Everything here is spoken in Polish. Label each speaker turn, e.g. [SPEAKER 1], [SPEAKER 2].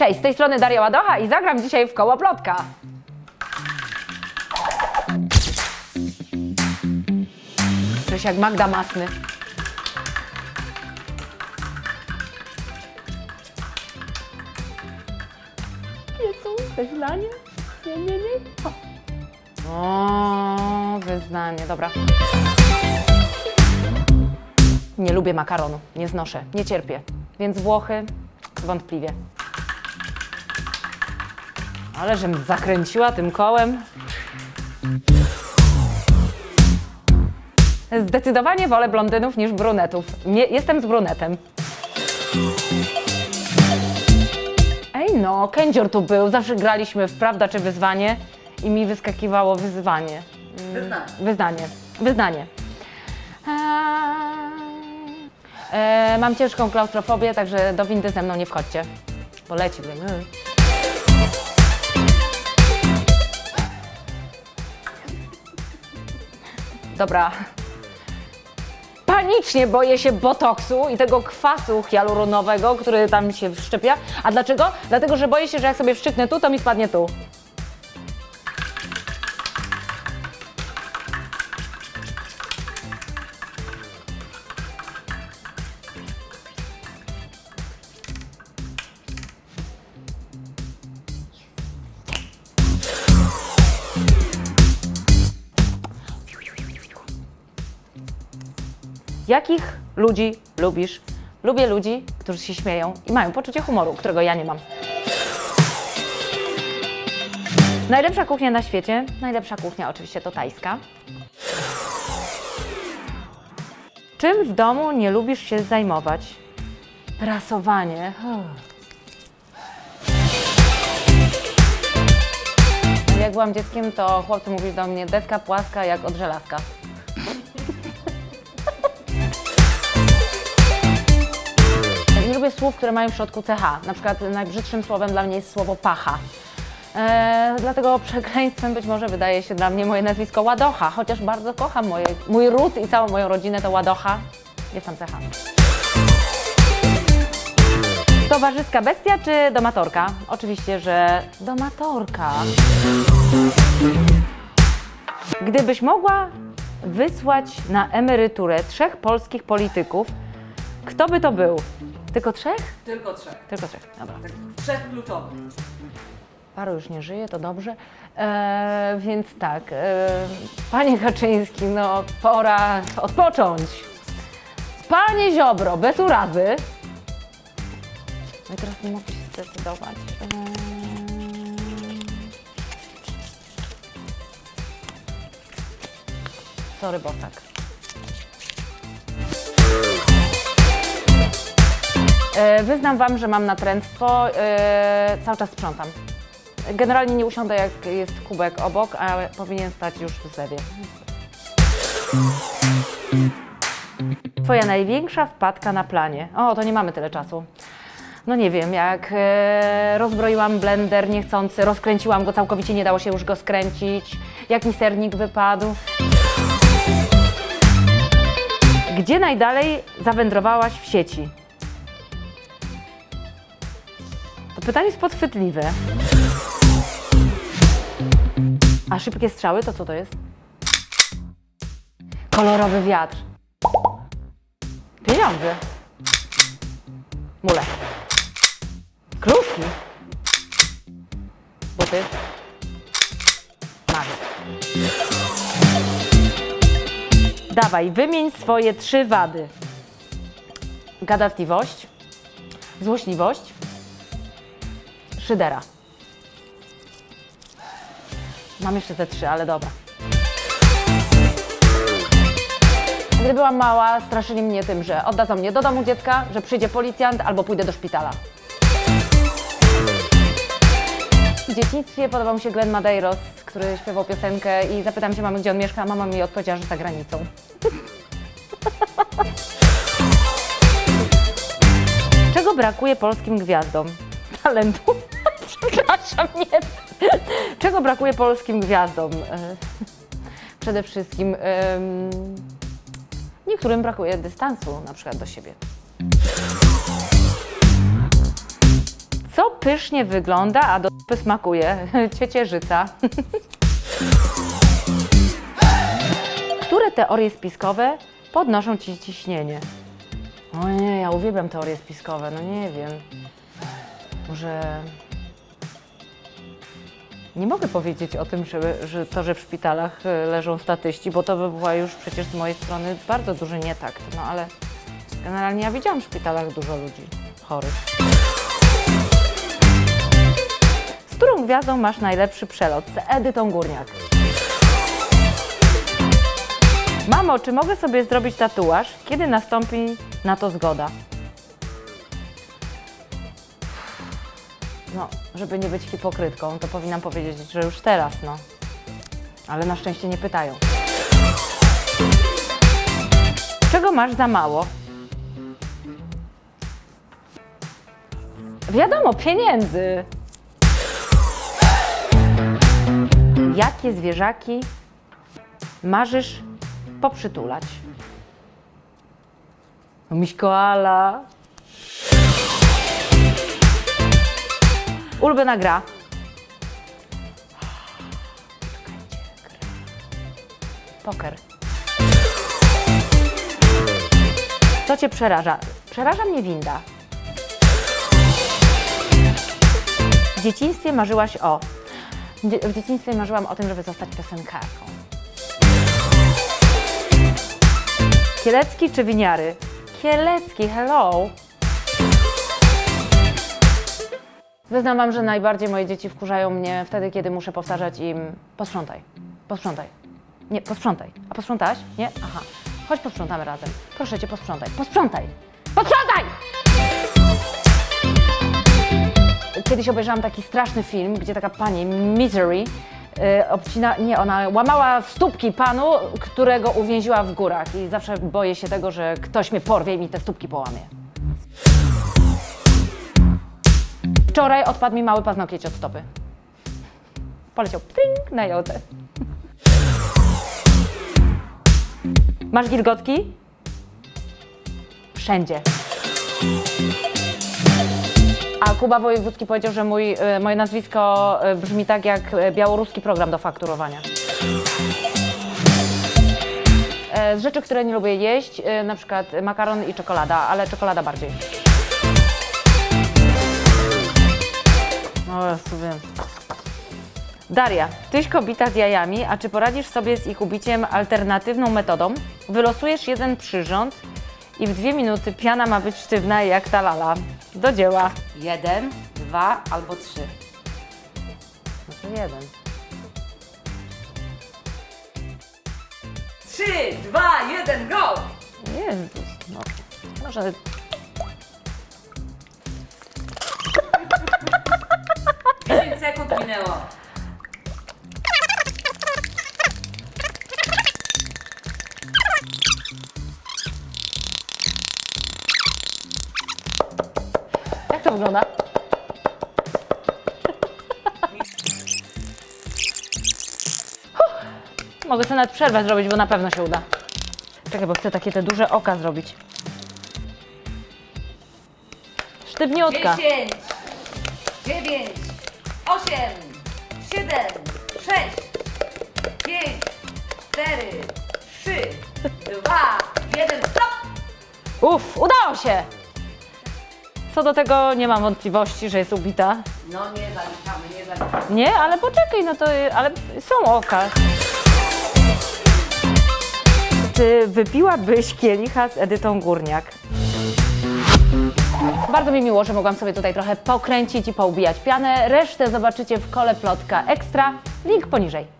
[SPEAKER 1] Cześć, z tej strony Daria Ładocha i zagram dzisiaj w koło plotka. Cześć jak Magda Masny. Jezu, wyznanie? Nie, nie, nie. O, o wyznanie, dobra. Nie lubię makaronu, nie znoszę, nie cierpię. Więc Włochy wątpliwie. Ale żem zakręciła tym kołem. Zdecydowanie wolę blondynów niż brunetów. Nie, jestem z brunetem. Ej no, kędzior tu był, zawsze graliśmy w prawda czy wyzwanie i mi wyskakiwało wyzwanie.
[SPEAKER 2] Wyznanie.
[SPEAKER 1] Wyznanie. Wyznanie. Eee, e, mam ciężką klaustrofobię, także do windy ze mną nie wchodźcie. Bo leci. mm. Dobra. Panicznie boję się botoksu i tego kwasu hialuronowego, który tam się wszczepia. A dlaczego? Dlatego, że boję się, że jak sobie wszczyknę tu, to mi spadnie tu. Jakich ludzi lubisz? Lubię ludzi, którzy się śmieją i mają poczucie humoru, którego ja nie mam. Najlepsza kuchnia na świecie, najlepsza kuchnia oczywiście to tajska. Czym w domu nie lubisz się zajmować? Prasowanie. Jak byłam dzieckiem, to chłopcy mówili do mnie deska płaska jak od żelazka. Lubię słów, które mają w środku CH. Na przykład najbrzydszym słowem dla mnie jest słowo pacha. Eee, dlatego przekleństwem być może wydaje się dla mnie moje nazwisko Ładocha, chociaż bardzo kocham moje, mój ród i całą moją rodzinę to Ładocha. Jest tam. Towarzyska bestia czy domatorka? Oczywiście, że domatorka. Gdybyś mogła wysłać na emeryturę trzech polskich polityków, kto by to był? Tylko trzech?
[SPEAKER 2] Tylko trzech.
[SPEAKER 1] Tylko trzech, dobra.
[SPEAKER 2] Tak, trzech kluczowych.
[SPEAKER 1] Paru już nie żyje, to dobrze. E, więc tak, e, panie Kaczyński, no pora odpocząć. Panie Ziobro, bez urazy. No i teraz nie mogę się zdecydować. E, sorry, Bosak. E, Wyznam Wam, że mam natręctwo. E, cały czas sprzątam. Generalnie nie usiądę, jak jest kubek obok, a powinien stać już w zewie. Twoja największa wpadka na planie. O, to nie mamy tyle czasu. No nie wiem, jak e, rozbroiłam blender niechcący, rozkręciłam go całkowicie, nie dało się już go skręcić. Jak mi sernik wypadł. Gdzie najdalej zawędrowałaś w sieci? Pytanie jest podchwytliwe. A szybkie strzały to co to jest? Kolorowy wiatr. Pieniądze. Mule. Kruszki. Buty. Marzec. Dawaj, wymień swoje trzy wady. Gadatliwość, złośliwość, szydera. Mam jeszcze ze trzy, ale dobra. Gdy byłam mała, straszyli mnie tym, że oddadzą mnie do domu dziecka, że przyjdzie policjant albo pójdę do szpitala. W dzieciństwie podobał mi się Glenn Madeiros, który śpiewał piosenkę i zapytam się mamy, gdzie on mieszka, a mama mi odpowiedziała, że za granicą. Czego brakuje polskim gwiazdom? Talentu? Przepraszam, nie. Czego brakuje polskim gwiazdom? E, Przede wszystkim niektórym brakuje dystansu, na przykład do siebie. Co pysznie wygląda, a do smakuje? Ciecierzyca. Które teorie spiskowe podnoszą ci ciśnienie? O nie, ja uwielbiam teorie spiskowe, no nie wiem. Może... Nie mogę powiedzieć o tym, że, że to, że w szpitalach e, leżą statyści, bo to by była już przecież z mojej strony bardzo duży nietakt, no ale generalnie ja widziałam w szpitalach dużo ludzi chorych. Z którą gwiazdą masz najlepszy przelot? Z Edytą Górniak. Mamo, czy mogę sobie zrobić tatuaż? Kiedy nastąpi na to zgoda? No, żeby nie być hipokrytką, to powinnam powiedzieć, że już teraz, no. Ale na szczęście nie pytają. Czego masz za mało? Wiadomo, pieniędzy. Jakie zwierzaki marzysz poprzytulać? No, Miś koala. Ulubiona gra. Poker. Co cię przeraża? Przeraża mnie winda. W dzieciństwie marzyłaś o. W dzieciństwie marzyłam o tym, żeby zostać piosenkarką. Kielecki czy winiary? Kielecki, hello! Wyznam wam, że najbardziej moje dzieci wkurzają mnie wtedy, kiedy muszę powtarzać im posprzątaj, posprzątaj. Nie, posprzątaj. A posprzątałaś? Nie? Aha. Chodź posprzątamy razem. Proszę cię, posprzątaj. Posprzątaj! Posprzątaj! Kiedyś obejrzałam taki straszny film, gdzie taka pani, Misery, yy, obcina, nie, ona łamała stópki panu, którego uwięziła w górach i zawsze boję się tego, że ktoś mnie porwie i mi te stópki połamie. Wczoraj odpadł mi mały paznokieć od stopy. Poleciał ping na jodze. Masz gilgotki? Wszędzie. A Kuba Wojewódzki powiedział, że mój, e, moje nazwisko e, brzmi tak jak e, białoruski program do fakturowania. E, Z rzeczy, które nie lubię jeść, na przykład makaron i czekolada, ale czekolada bardziej. O, Jezu, wiem. Daria, tyś kobita z jajami, a czy poradzisz sobie z ich ubiciem alternatywną metodą? Wylosujesz jeden przyrząd i w dwie minuty piana ma być sztywna jak ta lala. Do dzieła.
[SPEAKER 2] Jeden, dwa albo trzy.
[SPEAKER 1] No to jeden.
[SPEAKER 2] Trzy, dwa, jeden, go!
[SPEAKER 1] Jezus, no. Może...
[SPEAKER 2] minęło.
[SPEAKER 1] Jak to wygląda? Huh. Mogę sobie nawet przerwę zrobić, bo na pewno się uda. Czekaj, bo chcę takie te duże oka zrobić. Sztywniutka.
[SPEAKER 2] Dziesięć, dziewięć, osiem, siedem, sześć, pięć, cztery, trzy, dwa, jeden, stop!
[SPEAKER 1] Uff, udało się! Co do tego nie mam wątpliwości, że jest ubita.
[SPEAKER 2] No nie zaliczamy, nie zaliczamy.
[SPEAKER 1] Nie, ale poczekaj, no to ale są oka. Czy wypiłabyś kielicha z Edytą Górniak? Bardzo mi miło, że mogłam sobie tutaj trochę pokręcić i poubijać pianę. Resztę zobaczycie w kole plotka ekstra. Link poniżej.